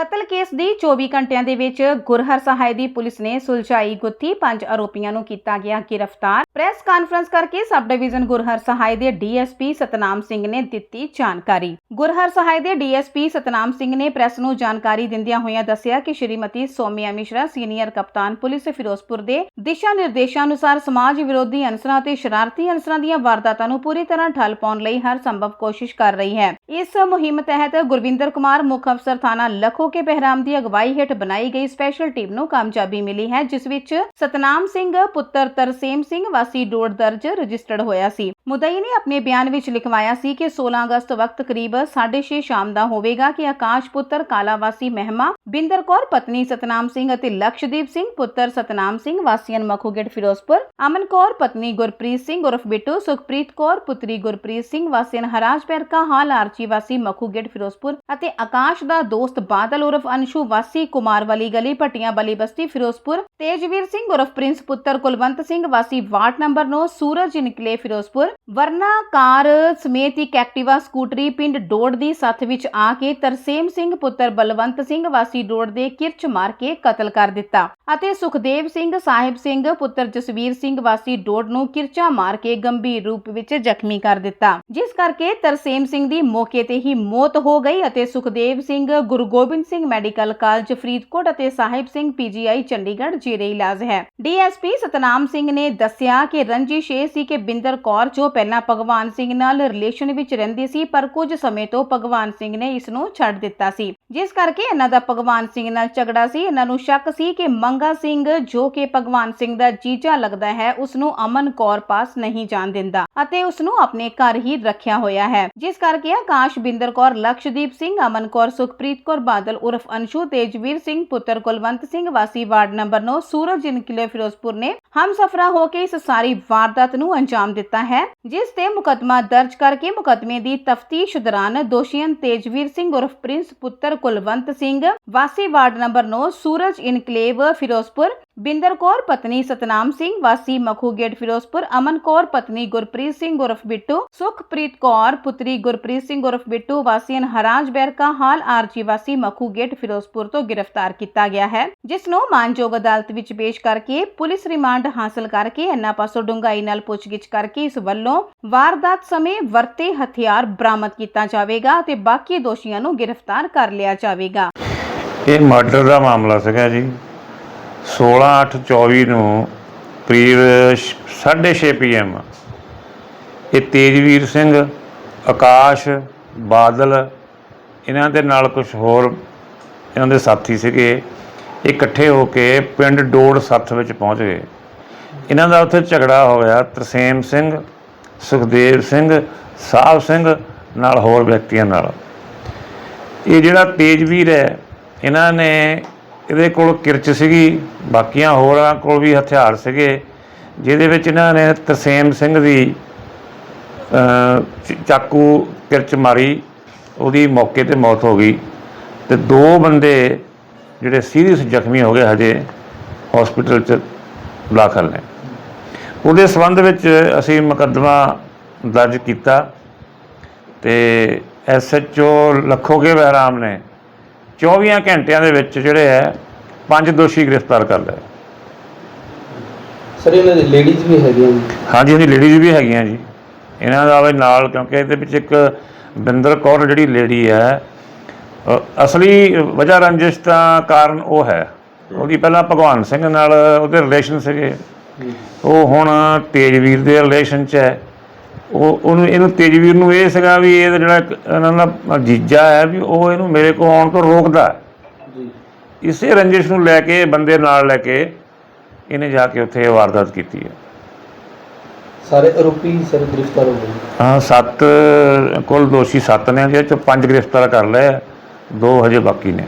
ਕਤਲ ਕੇਸ ਦੀ 24 ਘੰਟਿਆਂ ਦੇ ਵਿੱਚ ਗੁਰਹਰ ਸਹਾਇ ਦੀ ਪੁਲਿਸ ਨੇ ਸੁਲਝਾਈ ਗੁੱਥੀ। ਪੰਜ ਆਰੋਪੀਆਂ ਨੂੰ ਕੀਤਾ ਗਿਆ ਗ੍ਰਿਫਤਾਰ। ਪ੍ਰੈਸ ਕਾਨਫਰੰਸ ਕਰਕੇ ਸਬ ਡਿਵੀਜ਼ਨ ਗੁਰਹਰ ਸਹਾਇ ਦੇ ਡੀਐਸਪੀ ਸਤਨਾਮ ਸਿੰਘ ਨੇ ਦਿੱਤੀ ਜਾਣਕਾਰੀ। ਗੁਰਹਰ ਸਹਾਇ ਦੇ ਡੀਐਸਪੀ ਸਤਨਾਮ ਸਿੰਘ ਨੇ ਪ੍ਰੈਸ ਨੂੰ ਜਾਣਕਾਰੀ ਦਿੰਦਿਆਂ ਹੋਇਆਂ ਦੱਸਿਆ ਕਿ ਸ਼੍ਰੀਮਤੀ ਸੋਮਿਆ ਮਿਸ਼ਰਾ, ਸੀਨੀਅਰ ਕਪਤਾਨ ਪੁਲਿਸ ਫਿਰੋਜ਼ਪੁਰ ਦੇ ਦਿਸ਼ਾ ਨਿਰਦੇਸ਼ਾਂ ਅਨੁਸਾਰ ਸਮਾਜ ਵਿਰੋਧੀ ਅਨਸਰਾਂ ਤੇ ਸ਼ਰਾਰਤੀ ਅਨਸਰਾਂ ਦੀਆਂ ਵਾਰਦਾਤਾਂ ਨੂੰ ਪੂਰੀ ਤਰ੍ਹਾਂ ਠੱਲ ਪਾਉਣ ਲਈ ਹਰ ਸੰਭਵ ਕੋਸ਼ਿਸ਼ ਕਰ ਰਹੀ ਹੈ। ਇਸ ਮੁਹਿੰਮ ਤਹਿਤ ਗੁਰਵਿੰਦਰ ਕੁਮਾਰ, ਮੁੱਖ ਅਫਸਰ ਥਾਣਾ ਲੱਖੋ ਕੇ ਬਹਿਰਾਮ ਦੀ ਅਗਵਾਈ ਹੇਠ ਬਣਾਈ ਗਈ ਸਪੈਸ਼ਲ ਟੀਮ ਨੂੰ ਕਾਮਯਾਬੀ ਮਿਲੀ ਹੈ, ਜਿਸ ਵਿੱਚ ਸਤਨਾਮ ਸਿੰਘ, ਪੁੱਤਰ ਤਰਸੇਮ ਸਿੰਘ ਵਾਸੀ ਡੋੜ ਦਰਜ ਰਜਿਸਟਰਡ ਹੋਇਆ ਸੀ। ਮੁਦਈ ਨੇ ਆਪਣੇ ਬਿਆਨ ਵਿੱਚ ਲਿਖਵਾਇਆ ਸੀ ਕਿ 16 ਅਗਸਤ ਵਕਤ ਕਰੀਬ 6:30 ਸ਼ਾਮ ਦਾ ਹੋਵੇਗਾ ਕਿ ਆਕਾਸ਼ ਪੁੱਤਰ ਕਾਲਾਵਾਸੀ ਮਹਿਮਾ ਬਿੰਦਰ ਕੌਰ, ਪਤਨੀ ਸਤਨਾਮ ਸਿੰਘ ਅਤੇ ਲਕਸ਼ਦੀਪ ਸਿੰਘ ਪੁੱਤਰ ਸਤਨਾਮ ਸਿੰਘ, ਵਾਸੀਆਂ ਮਖੂਗੇਟ ਫਿਰੋਜ਼ਪੁਰ, ਅਮਨ ਕੌਰ, ਪਤਨੀ ਗੁਰਪ੍ਰੀਤ ਸਿੰਘ ਉਰਫ ਬਿੱਟੂ, ਸੁਖਪ੍ਰੀਤ ਕੌਰ, ਪੁੱਤਰੀ ਗੁਰਪ੍ਰੀਤ ਸਿੰਘ, ਵਾਸੀਆਂ ਹਰਾਜ ਪੈਰਕਾ, ਹਾਲ ਆਰਚੀ ਵਾਸੀ ਮਖੂਗੇਟ ਫਿਰੋਜ਼ਪੁਰ ਅਤੇ ਆਕਾਸ਼ ਦਾ ਦੋਸਤ ਬਾਦਲ ਉਰਫ ਅੰਸ਼ੂ ਵਾਸੀ ਕੁਮਾਰ ਵਾਲੀ ਗਲੀ, ਭਟੀਆਂ ਵਾਲੀ ਬਸਤੀ ਫਿਰੋਜ਼ਪੁਰ, ਤੇਜਵੀਰ ਸਿੰਘ ਉਰਫ ਪ੍ਰਿੰਸ ਪੁੱਤਰ ਕੁਲਵੰਤ ਸਿੰਘ, ਵਾਸੀ ਵਾਰਡ ਨੰਬਰ 9 ਸੂਰਜ ਨਿਕਲੇ ਫਿਰੋਜ਼ਪੁਰ ਵਰਨਾ ਕਾਰ ਸਮੇਤ ਇੱਕ ਐਕਟਿਵਾ ਸਕੂਟਰੀ ਪਿੰਡ ਡੋੜ ਦੀ ਸੱਥ ਵਿੱਚ ਆ ਕੇ ਤਰਸੇਮ ਸਿੰਘ ਪੁੱਤਰ ਬਲਵੰਤ ਸਿੰਘ ਵਾਸੀ ਡੋੜ ਦੇ ਕਿਰਚ ਮਾਰ ਕੇ ਕਤਲ ਕਰ ਦਿੱਤਾ ਅਤੇ ਸੁਖਦੇਵ ਸਿੰਘ, ਸਾਹਿਬ ਸਿੰਘ, ਪੁੱਤਰ ਜਸਵੀਰ ਸਿੰਘ ਵਾਸੀ ਡੋੜ ਨੂੰ ਕਿਰਚਾ ਮਾਰ ਕੇ ਗੰਭੀਰ ਰੂਪ ਵਿੱਚ ਜ਼ਖਮੀ ਕਰ ਦਿੱਤਾ। ਜਿਸ ਕਰਕੇ ਤਰਸੇਮ ਸਿੰਘ ਦੀ ਮੌਕੇ ਤੇ ਹੀ ਮੌਤ ਹੋ ਗਈ ਅਤੇ ਸੁਖਦੇਵ ਸਿੰਘ, ਗੁਰੂ ਗੋਬਿੰਦ ਸਿੰਘ ਮੈਡੀਕਲ ਕਾਲਜ, ਫਰੀਦਕੋਟ ਅਤੇ ਸਾਹਿਬ ਸਿੰਘ ਪੀਜੀਆਈ ਚੰਡੀਗੜ੍ਹ ਜੇਰੇ ਇਲਾਜ ਹੈ। ਡੀਐਸਪੀ ਸਤਨਾਮ ਸਿੰਘ ਨੇ ਦੱਸਿਆ ਕਿ ਰੰਜਿਸ਼ ਇਹ ਸੀ ਕਿ ਬਿੰਦਰ ਕੌਰ ਜੋ ਪਹਿਲਾਂ ਭਗਵਾਨ ਸਿੰਘ ਨਾਲ ਰਿਲੇਸ਼ਨ ਵਿੱਚ ਰਹਿੰਦੀ ਸੀ, ਪਰ ਕੁਝ ਸਮੇਂ ਤੋਂ ਭਗਵਾਨ ਸਿੰਘ ਨੇ ਇਸ ਨੂੰ ਛੱਡ ਦਿੱਤਾ ਸੀ। ਜਿਸ ਕਰਕੇ ਇਹਨਾਂ ਦਾ ਭਗਵਾਨ ਸਿੰਘ ਨਾਲ ਝਗੜਾ ਸੀ, ਇਹਨਾਂ ਨੂੰ ਸ਼ੱਕ ਸੀ ਕਿ ਮੰਗਾ ਸਿੰਘ, ਜੋ ਕਿ ਭਗਵਾਨ ਸਿੰਘ ਦਾ ਜੀਜਾ ਲੱਗਦਾ ਹੈ ਉਸ ਨੂੰ ਅਮਨ ਕੌਰ ਪਾਸ ਨਹੀਂ ਜਾਣ ਦਿੰਦਾ ਅਤੇ ਉਸ ਨੂੰ ਆਪਣੇ ਘਰ ਹੀ ਰੱਖਿਆ ਹੋਇਆ ਹੈ। ਜਿਸ ਕਰਕੇ ਆਕਾਸ਼ ਬਿੰਦਰ ਕੌਰ, ਲਕਸ਼ਦੀਪ ਸਿੰਘ, ਅਮਨ ਕੌਰ, ਸੁਖਪ੍ਰੀਤ ਕੌਰ, ਬਾਦਲ, ਉਰਫ ਅੰਸ਼ੂ, ਤੇਜਵੀਰ ਸਿੰਘ, ਪੁੱਤਰ ਕੁਲਵੰਤ ਸਿੰਘ, ਵਾਸੀ ਵਾਰਡ ਨੰਬਰ 9 ਸੂਰਜ ਕਿਲੇ, ਫਿਰੋਜ਼ਪੁਰ ਨੇ ਹਮਸਫਰਾ ਹੋ ਕੇ ਇਸ ਸਾਰੀ ਵਾਰਦਾਤ ਨੂੰ ਅੰਜਾਮ ਦਿੱਤਾ ਹੈ, ਜਿਸ ਤੇ ਮੁਕੱਦਮਾ ਦਰਜ ਕਰਕੇ ਮੁਕੱਦਮੇ ਦੀ ਤਫਤੀਸ਼ ਦੌਰਾਨ ਦੋਸ਼ੀਆਂ ਤੇਜਵੀਰ ਸਿੰਘ ਉਰਫ ਪ੍ਰਿੰਸ, ਪੁੱਤਰ ਕੁਲਵੰਤ ਸਿੰਘ ਵਾਸੀ ward number 9 Suraj enclave Firozpur Binder Kaur, ਪਤਨੀ ਸਤਨਾਮ ਸਿੰਘ, ਵਾਸੀ ਮਖੂਗੇਟ ਫਿਰੋਜ਼ਪੁਰ, ਅਮਨ ਕੌਰ, ਪਤਨੀ ਗੁਰਪ੍ਰੀਤ ਸਿੰਘ ਉਰਫ ਬਿੱਟੂ, ਸੁਖਪ੍ਰੀਤ ਕੌਰ, ਪੁੱਤਰੀ ਗੁਰਪ੍ਰੀਤ ਸਿੰਘ ਉਰਫ ਬਿੱਟੂ ਵਾਸੀਨ ਹਰਾਜ ਬੈਰਕਾ, ਹਾਲ ਆਰਜੀ ਵਾਸੀ ਮਖੂਗੇਟ ਫਿਰੋਜ਼ਪੁਰ ਤੋਂ ਗ੍ਰਿਫਤਾਰ ਕੀਤਾ ਗਿਆ ਹੈ, ਜਿਸ ਨੂੰ ਮਾਨਯੋਗ ਅਦਾਲਤ ਵਿੱਚ ਪੇਸ਼ ਕਰਕੇ ਪੁਲਿਸ ਰਿਮਾਂਡ ਹਾਸਲ ਕਰਕੇ ਇਹਨਾਂ ਪਾਸੋਂ ਡੂੰਘਾਈ ਨਾਲ ਪੁੱਛਗਿੱਛ ਕਰਕੇ ਇਸ ਵੱਲੋਂ ਵਾਰਦਾਤ ਸਮੇਂ ਵਰਤੇ ਹਥਿਆਰ ਬਰਾਮਦ ਕੀਤਾ ਜਾਵੇਗਾ ਤੇ ਬਾਕੀ ਦੋਸ਼ੀਆਂ ਨੂੰ ਗ੍ਰਿਫਤਾਰ ਕਰ ਲਿਆ ਜਾਵੇਗਾ। ਇਹ ਮਰਡਰ ਦਾ ਮਾਮਲਾ ਸੀਗਾ ਜੀ। 16/8/24 ਨੂੰ ਕਰੀਬ 6:30 ਪੀਐਮ ਇਹ ਤੇਜਵੀਰ ਸਿੰਘ, ਆਕਾਸ਼, ਬਾਦਲ, ਇਹਨਾਂ ਦੇ ਨਾਲ ਕੁਝ ਹੋਰ ਇਹਨਾਂ ਦੇ ਸਾਥੀ ਸੀਗੇ। ਇਹ ਇਕੱਠੇ ਹੋ ਕੇ ਪਿੰਡ ਡੋੜ ਸੱਥ ਵਿੱਚ ਪਹੁੰਚ ਗਏ। ਇਹਨਾਂ ਦਾ ਉੱਥੇ ਝਗੜਾ ਹੋਇਆ। ਤਰਸੇਮ ਸਿੰਘ, ਸੁਖਦੇਵ ਸਿੰਘ, ਸਾਹਿਬ ਸਿੰਘ ਨਾਲ ਹੋਰ ਵਿਅਕਤੀਆਂ ਨਾਲ। ਇਹ ਜਿਹੜਾ ਤੇਜਵੀਰ ਹੈ, ਇਹਨਾਂ ਨੇ ਇਹਦੇ ਕੋਲ ਕਿਰਚ ਸੀਗੀ, ਬਾਕੀਆਂ ਹੋਰਾਂ ਕੋਲ ਵੀ ਹਥਿਆਰ ਸੀਗੇ, ਜਿਹਦੇ ਵਿੱਚ ਇਹਨਾਂ ਨੇ ਤਰਸੇਮ ਸਿੰਘ ਦੀ ਚਾਕੂ ਕਿਰਚ ਮਾਰੀ, ਉਹਦੀ ਮੌਕੇ ਤੇ ਮੌਤ ਹੋ ਗਈ। ਤੇ ਦੋ ਬੰਦੇ ਜਿਹੜੇ ਸੀਰੀਅਸ ਜ਼ਖਮੀ ਹੋ ਗਏ ਹਜੇ ਹਸਪੀਟਲ 'ਚ ਦਾਖਲ ਨੇ। ਉਹਦੇ ਸੰਬੰਧ ਵਿੱਚ ਅਸੀਂ ਮੁਕੱਦਮਾ ਦਰਜ ਕੀਤਾ ਤੇ ਐਸਐਚਓ ਲੱਖੋਗੇ ਬਹਿਰਾਮ ਨੇ 24 ਘੰਟਿਆਂ ਦੇ ਵਿੱਚ ਜਿਹੜੇ ਹੈ ਪੰਜ ਦੋਸ਼ੀ ਗ੍ਰਿਫਤਾਰ ਕਰ ਲਏ। ਸਰ ਇਹਨਾਂ ਦੇ ਲੇਡੀਜ਼ ਵੀ ਹੈਗੀਆਂ ਜੀ? ਹਾਂਜੀ ਹਾਂਜੀ ਲੇਡੀਜ਼ ਵੀ ਹੈਗੀਆਂ ਜੀ। ਇਹਨਾਂ ਦਾ ਵੀ ਨਾਲ ਕਿਉਂਕਿ ਇਹਦੇ ਵਿੱਚ ਇੱਕ ਬਿੰਦਰ ਕੌਰ ਜਿਹੜੀ ਲੇਡੀ ਹੈ ਅਸਲੀ ਵਜ੍ਹਾ ਰੰਜਿਸ਼ ਦਾ ਕਾਰਨ ਉਹ ਹੈ। ਉਹਦੀ ਪਹਿਲਾਂ ਭਗਵਾਨ ਸਿੰਘ ਨਾਲ ਉਹਦੇ ਰਿਲੇਸ਼ਨ ਸੀਗੇ। ਉਹ ਹੁਣ ਤੇਜਵੀਰ ਦੇ ਰਿਲੇਸ਼ਨ 'ਚ ਹੈ। ਉਹ ਉਹਨੂੰ ਇਹਨੂੰ ਤੇਜਵੀਰ ਨੂੰ ਇਹ ਸੀਗਾ ਵੀ ਇਹ ਜਿਹੜਾ ਇਹਨਾਂ ਦਾ ਜੀਜਾ ਹੈ ਵੀ ਉਹ ਇਹਨੂੰ ਮੇਰੇ ਕੋਲ ਆਉਣ ਤੋਂ ਰੋਕਦਾ। ਜੀ। ਇਸੇ ਰੰਜਿਸ਼ ਨੂੰ ਲੈ ਕੇ ਬੰਦੇ ਨਾਲ ਲੈ ਕੇ ਇਹਨੇ ਜਾ ਕੇ ਉੱਥੇ ਵਾਰਦਾਤ ਕੀਤੀ ਹੈ। ਸਾਰੇ ਆਰੋਪੀ ਸਰ ਗ੍ਰਿਫਤਾਰ ਹੋ ਗਏ। ਹਾਂ ਸੱਤ ਕੁੱਲ ਦੋਸ਼ੀ ਸੱਤ ਨੇ ਜਿਹਦੇ ਚੋਂ ਪੰਜ ਗ੍ਰਿਫਤਾਰ ਕਰ ਲਏ ਦੋ ਹਜੇ ਬਾਕੀ ਨੇ।